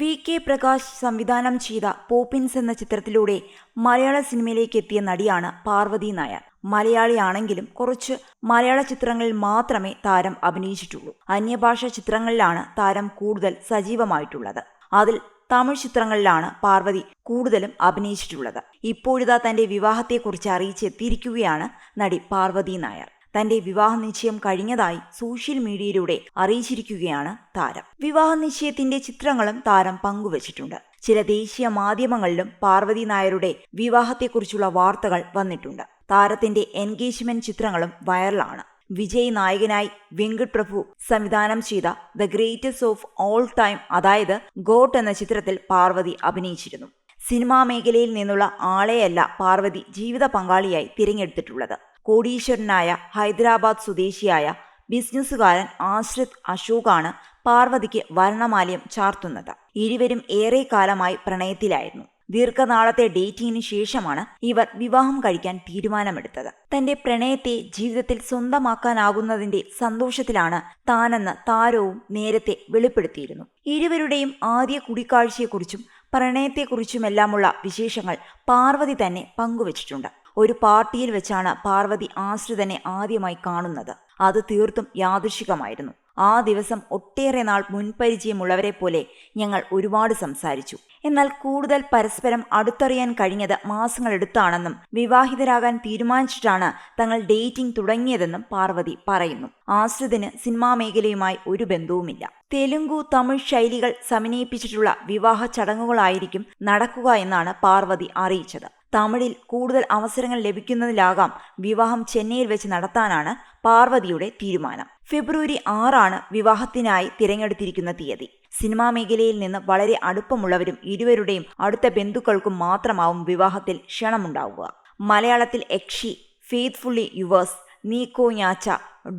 V K Prakash സംവിധാനം ചെയ്ത Poppins എന്ന ചിത്രത്തിലൂടെ മലയാള സിനിമയിലേക്ക് എത്തിയ നടിയാണ് പാർവതി നായർ. മലയാളിയാണെങ്കിലും കുറച്ച് മലയാള ചിത്രങ്ങളിൽ മാത്രമേ താരം അഭിനയിച്ചിട്ടുള്ളൂ. അന്യഭാഷാ ചിത്രങ്ങളിലാണ് താരം കൂടുതൽ സജീവമായിട്ടുള്ളത്. അതിൽ തമിഴ് ചിത്രങ്ങളിലാണ് പാർവതി കൂടുതലും അഭിനയിച്ചിട്ടുള്ളത്. ഇപ്പോഴിതാ തന്റെ വിവാഹത്തെക്കുറിച്ച് അറിയിച്ചെത്തിയിരിക്കുകയാണ് നടി പാർവതി നായർ. തന്റെ വിവാഹ നിശ്ചയം കഴിഞ്ഞതായി സോഷ്യൽ മീഡിയയിലൂടെ അറിയിച്ചിരിക്കുകയാണ് താരം. വിവാഹ നിശ്ചയത്തിന്റെ ചിത്രങ്ങളും താരം പങ്കുവച്ചിട്ടുണ്ട്. ചില ദേശീയ മാധ്യമങ്ങളിലും പാർവതി നായരുടെ വിവാഹത്തെക്കുറിച്ചുള്ള വാർത്തകൾ വന്നിട്ടുണ്ട്. താരത്തിന്റെ എൻഗേജ്മെന്റ് ചിത്രങ്ങളും വൈറലാണ്. വിജയ് നായകനായി വെങ്കട് പ്രഭു സംവിധാനം ചെയ്ത the greatest of all time അതായത് ഗോട്ട് എന്ന ചിത്രത്തിൽ പാർവതി അഭിനയിച്ചിരുന്നു. സിനിമാ മേഖലയിൽ നിന്നുള്ള ആളെയല്ല പാർവതി ജീവിത പങ്കാളിയായി തിരഞ്ഞെടുത്തിട്ടുള്ളത്. കോടീശ്വരനായ ഹൈദരാബാദ് സ്വദേശിയായ ബിസിനസ്സുകാരൻ ആശ്രിത് അശോകാണ് പാർവതിക്ക് വർണമാലയം ചാർത്തുന്നത്. ഇരുവരും ഏറെ കാലമായി പ്രണയത്തിലായിരുന്നു. ദീർഘനാളത്തെ ഡേറ്റിംഗിന് ശേഷമാണ് ഇവർ വിവാഹം കഴിക്കാൻ തീരുമാനമെടുത്തത്. തന്റെ പ്രണയത്തെ ജീവിതത്തിൽ സ്വന്തമാക്കാനാകുന്നതിന്റെ സന്തോഷത്തിലാണ് താനെന്ന് താരവും നേരത്തെ വെളിപ്പെടുത്തിയിരുന്നു. ഇരുവരുടെയും ആദ്യ കൂടിക്കാഴ്ചയെക്കുറിച്ചും പ്രണയത്തെക്കുറിച്ചുമെല്ലാമുള്ള വിശേഷങ്ങൾ പാർവതി തന്നെ പങ്കുവച്ചിട്ടുണ്ട്. ഒരു പാർട്ടിയിൽ വെച്ചാണ് പാർവതി ആശ്രിതനെ ആദ്യമായി കാണുന്നത്. അത് തീർത്തും യാദൃശികമായിരുന്നു. ആ ദിവസം ഒട്ടേറെ നാൾ മുൻപരിചയമുള്ളവരെ പോലെ ഞങ്ങൾ ഒരുപാട് സംസാരിച്ചു. എന്നാൽ കൂടുതൽ പരസ്പരം അടുത്തറിയാൻ കഴിഞ്ഞത് മാസങ്ങളെടുത്താണെന്നും വിവാഹിതരാകാൻ തീരുമാനിച്ചിട്ടാണ് തങ്ങൾ ഡേറ്റിംഗ് തുടങ്ങിയതെന്നും പാർവതി പറയുന്നു. ആശ്രിതിന് സിനിമാ മേഖലയുമായി ഒരു ബന്ധവുമില്ല. തെലുങ്കു തമിഴ് ശൈലികൾ സമന്വയിപ്പിച്ചിട്ടുള്ള വിവാഹ ചടങ്ങുകളായിരിക്കും നടക്കുക എന്നാണ് പാർവതി അറിയിച്ചത്. തമിഴിൽ കൂടുതൽ അവസരങ്ങൾ ലഭിക്കുന്നതിലാകാം വിവാഹം ചെന്നൈയിൽ വെച്ച് നടത്താനാണ് പാർവതിയുടെ തീരുമാനം. ഫെബ്രുവരി ആറാണ് വിവാഹത്തിനായി തിരഞ്ഞെടുത്തിരിക്കുന്ന തീയതി. സിനിമാ മേഖലയിൽ നിന്ന് വളരെ അടുപ്പമുള്ളവരും ഇരുവരുടെയും അടുത്ത ബന്ധുക്കൾക്കും മാത്രമാവും വിവാഹത്തിൽ ക്ഷണമുണ്ടാവുക. മലയാളത്തിൽ Yakshi faithfully yours Neeko Njaacha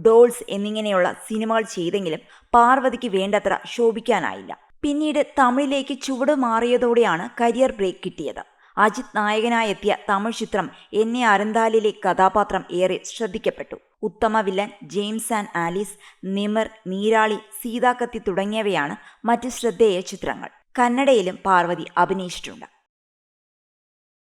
Dolls എന്നിങ്ങനെയുള്ള സിനിമകൾ ചെയ്തെങ്കിലും പാർവതിക്ക് വേണ്ടത്ര ശോഭിക്കാനായില്ല. പിന്നീട് തമിഴിലേക്ക് ചുവട് മാറിയതോടെയാണ് കരിയർ ബ്രേക്ക് കിട്ടിയത്. അജിത് നായകനായെത്തിയ തമിഴ് ചിത്രം എന്നെ അരന്താലിലെ കഥാപാത്രം ഏറെ ശ്രദ്ധിക്കപ്പെട്ടു. Uttama villain James and Alice Nimir Neerali Seethakaathi തുടങ്ങിയവയാണ് മറ്റ് ശ്രദ്ധേയ ചിത്രങ്ങൾ. കന്നഡയിലും പാർവതി അഭിനയിച്ചിട്ടുണ്ട്.